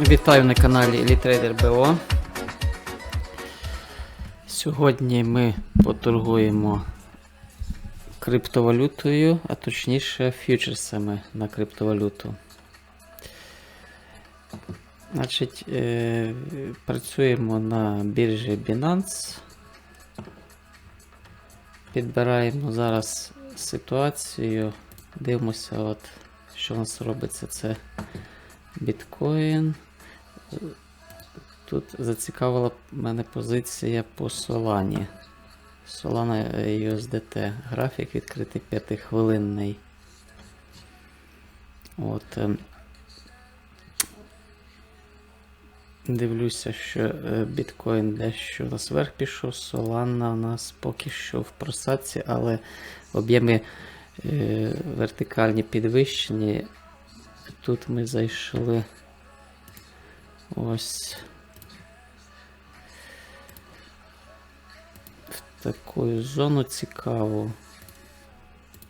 Вітаю на каналі EliteTrader BO. Сьогодні ми поторгуємо криптовалютою, а точніше фьючерсами на криптовалюту. Значить, е, працюємо на біржі Binance. Підбираємо зараз ситуацію. Дивимося, от, що у нас робиться. Це біткоін. Тут зацікавила мене позиція по Solana. Solana USDT. Графік відкритий 5-хвилинний. От. ем, Дивлюся, що е, біткоін дещо у нас вверх пішов, Solana у нас поки що в просадці, але об'єми е, вертикальні підвищені. Тут ми зайшли ось в таку зону цікаву.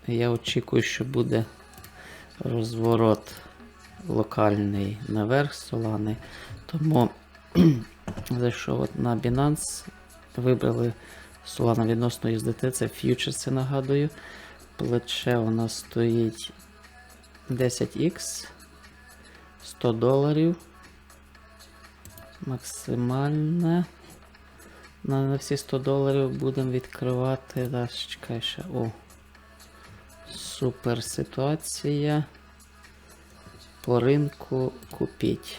Я очікую, що буде розворот локальний наверх Солани. Тому зайшов на Binance, вибрали Solana відносно USDT, це фьючерси, нагадую. Плече у нас стоїть 10х 100 доларів. Максимальне. На, всі 100 доларів будемо відкривати. Зараз чекай ще. О. Супер ситуація. По ринку купіть.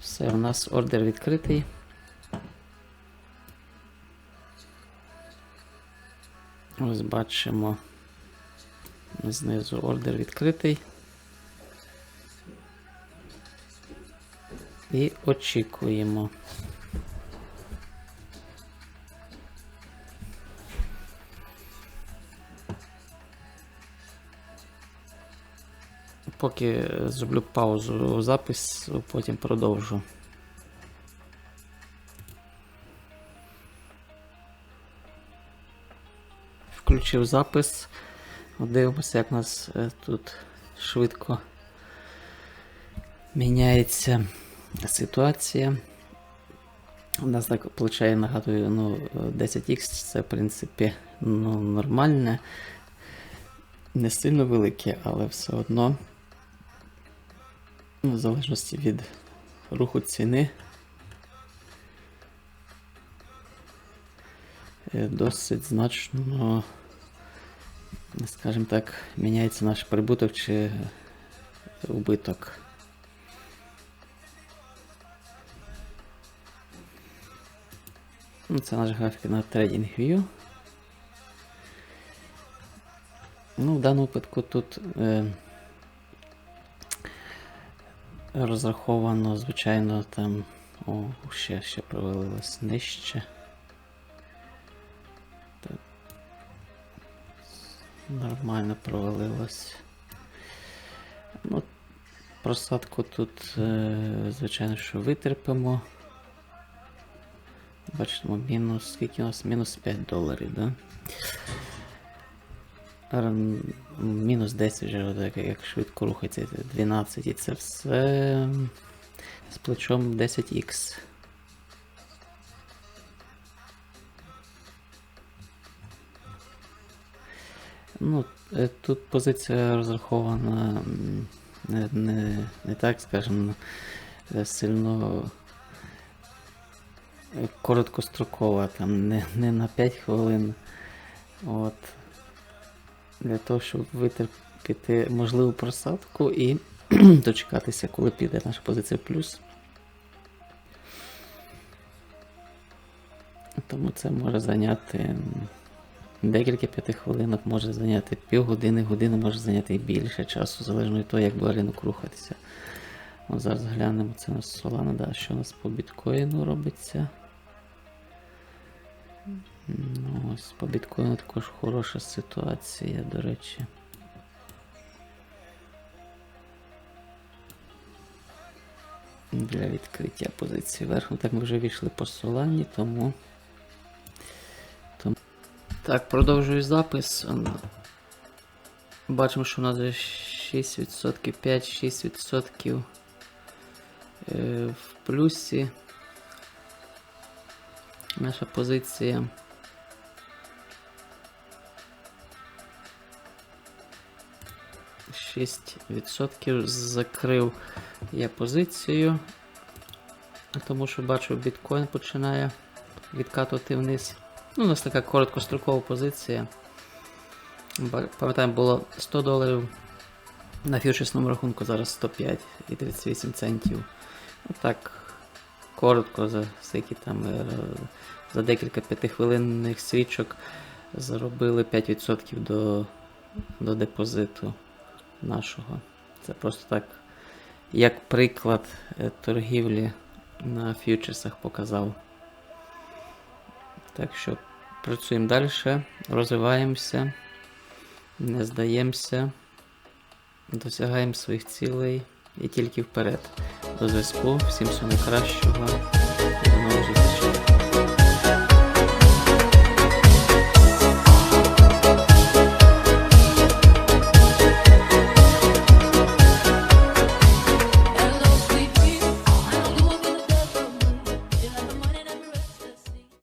Все, у нас ордер відкритий. Ось бачимо. Знизу ордер відкритий. І очікуємо. Поки зроблю паузу у запис, потім продовжу. Включив запис. Дивимося, як у нас е, тут швидко міняється ситуація. У нас так виходить, нагадую, ну, 10х це, в принципі, ну, нормальне, не сильно велике, але все одно, ну, в залежності від руху ціни, е, досить значно, скажімо так, міняється наш прибуток чи убиток. Це наш графік на TradingView. Ну, в даному випадку тут е, розраховано, звичайно, там о, ще, ще провалилось нижче. Так. Нормально провалилось. Ну, просадку тут, е, звичайно, що витерпимо. Бачимо, мінус, скільки у нас? Мінус 5 доларів, да? Мінус 10 вже, от як, швидко рухається, 12 і це все з плечом 10х. Ну, е, тут позиція розрахована не, не, не так, скажімо, е, сильно короткострокова, там не, не на 5 хвилин. От. Для того, щоб витерпіти можливу просадку і дочекатися, коли піде наша позиція плюс. Тому це може зайняти декілька п'яти хвилинок, може зайняти півгодини, години, може зайняти і більше часу, залежно від того, як буде ринок рухатися. От зараз глянемо, це у нас да, що у нас по біткоїну робиться. Ну, ось по біткоїну також хороша ситуація, до речі. Для відкриття позиції верху. Так ми вже війшли по Солані, тому. тому... Так, продовжую запис. Бачимо, що у нас вже 6%, 5-6% Е, В плюсі наша позиція. Шість відсотків закрив я позицію, тому що бачу, біткоін починає відкатувати вниз. Ну, у нас така короткострокова позиція. Пам'ятаємо, було 100 доларів на фьючерсному рахунку, зараз 105 і 38 центів. Отак, коротко, за всякі там е, за декілька п'ятихвилинних свічок заробили 5% до, до депозиту нашого. Це просто так, як приклад е, торгівлі на фьючерсах показав. Так що працюємо далі, розвиваємося, не здаємося, досягаємо своїх цілей і тільки вперед. До зв'язку, всім всього найкращого.